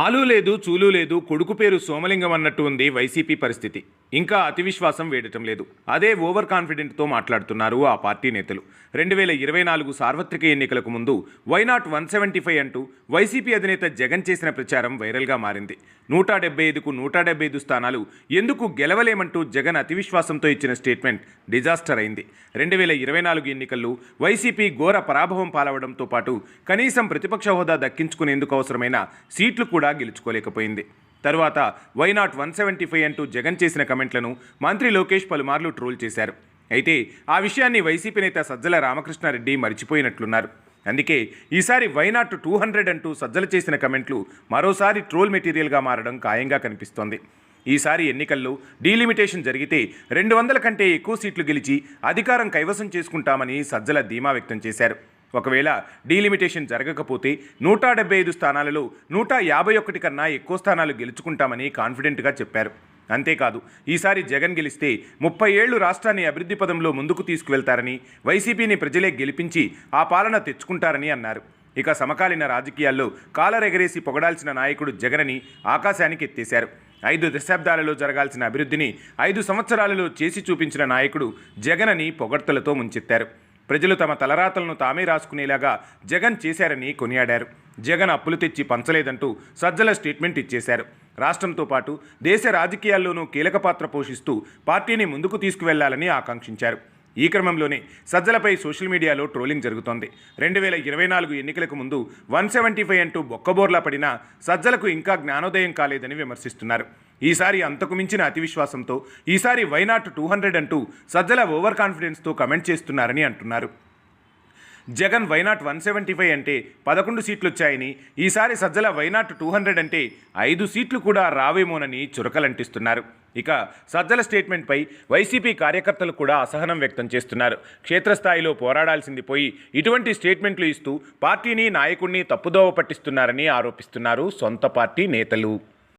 ఆలు లేదు చూలు లేదు కొడుకు పేరు సోమలింగం అన్నట్టు ఉంది వైసీపీ పరిస్థితి. ఇంకా అతి విశ్వాసం వేడటం లేదు. అదే ఓవర్ కాన్ఫిడెంట్తో మాట్లాడుతున్నారు ఆ పార్టీ నేతలు. రెండు వేల ఇరవై నాలుగు సార్వత్రిక ఎన్నికలకు ముందు why not one seventy five అంటూ వైసీపీ అధినేత జగన్ చేసిన ప్రచారం వైరల్గా మారింది. నూట డెబ్బై ఐదుకు నూట డెబ్బై ఐదు స్థానాలు ఎందుకు గెలవలేమంటూ జగన్ అతి విశ్వాసంతో ఇచ్చిన స్టేట్మెంట్ డిజాస్టర్ అయింది. రెండు వేల ఇరవై నాలుగు ఎన్నికల్లో వైసీపీ ఘోర పరాభవం పాలవడంతో పాటు కనీసం ప్రతిపక్ష హోదా దక్కించుకునేందుకు అవసరమైన సీట్లు కూడా గెలుచుకోలేకపోయింది. తరువాత వైనాట్ వన్ సెవెంటీ ఫైవ్ అంటూ జగన్ చేసిన కమెంట్లను మంత్రి లోకేష్ పలుమార్లు ట్రోల్ చేశారు. అయితే ఆ విషయాన్ని వైసీపీ నేత సజ్జల రామకృష్ణారెడ్డి మరిచిపోయినట్లున్నారు. అందుకే ఈసారి వైనాట్ టూ హండ్రెడ్ అంటూ సజ్జల చేసిన కమెంట్లు మరోసారి ట్రోల్ మెటీరియల్గా మారడం ఖాయంగా కనిపిస్తోంది. ఈసారి ఎన్నికల్లో డీలిమిటేషన్ జరిగితే రెండు వందల కంటే ఎక్కువ సీట్లు గెలిచి అధికారం కైవసం చేసుకుంటామని సజ్జల ధీమా వ్యక్తం చేశారు. ఒకవేళ డీలిమిటేషన్ జరగకపోతే నూట డెబ్బై ఐదు స్థానాలలో నూట యాభై ఒకటి కన్నా ఎక్కువ స్థానాలు గెలుచుకుంటామని కాన్ఫిడెంట్గా చెప్పారు. అంతేకాదు ఈసారి జగన్ గెలిస్తే ముప్పై ఏళ్ళు రాష్ట్రాన్ని అభివృద్ధి పదంలో ముందుకు తీసుకువెళ్తారని వైసీపీని ప్రజలే గెలిపించి ఆ పాలన తెచ్చుకుంటారని అన్నారు. ఇక సమకాలీన రాజకీయాల్లో కాలరెగరేసి పొగడాల్సిన నాయకుడు జగనని ఆకాశానికి ఎత్తేశారు. ఐదు దశాబ్దాలలో జరగాల్సిన అభివృద్ధిని ఐదు సంవత్సరాలలో చేసి చూపించిన నాయకుడు జగనని పొగడ్తలతో ముంచెత్తారు. ప్రజలు తమ తలరాతలను తామే రాసుకునేలాగా జగన్ చేశారని కొనియాడారు. జగన్ అప్పులు తెచ్చి పంచలేదంటూ సజ్జల స్టేట్మెంట్ ఇచ్చేశారు. రాష్ట్రంతో పాటు దేశ రాజకీయాల్లోనూ కీలక పాత్ర పోషిస్తూ పార్టీని ముందుకు తీసుకువెళ్ళాలని ఆకాంక్షించారు. ఈ క్రమంలోనే సజ్జలపై సోషల్ మీడియాలో ట్రోలింగ్ జరుగుతోంది. రెండు వేల ఇరవై నాలుగు ఎన్నికలకు ముందు వన్ సెవెంటీ ఫైవ్ అంటూ బొక్కబోర్లా పడిన సజ్జలకు ఇంకా జ్ఞానోదయం కాలేదని విమర్శిస్తున్నారు. ఈసారి అంతకు మించిన అతి విశ్వాసంతో ఈసారి వైనాట్ టూ హండ్రెడ్ అంటూ సజ్జల ఓవర్ కాన్ఫిడెన్స్తో కమెంట్ చేస్తున్నారని అంటున్నారు. Jagan why not one seventy five అంటే పదకొండు సీట్లు వచ్చాయని ఈసారి సజ్జల వైనాట్ టూ హండ్రెడ్ అంటే ఐదు సీట్లు కూడా రావేమోనని చురకలంటిస్తున్నారు. ఇక సజ్జల స్టేట్మెంట్పై వైసీపీ కార్యకర్తలు కూడా అసహనం వ్యక్తం చేస్తున్నారు. క్షేత్రస్థాయిలో పోరాడాల్సింది పోయి ఇటువంటి స్టేట్మెంట్లు ఇస్తూ పార్టీని నాయకుడిని తప్పుదోవ పట్టిస్తున్నారని ఆరోపిస్తున్నారు సొంత పార్టీ నేతలు.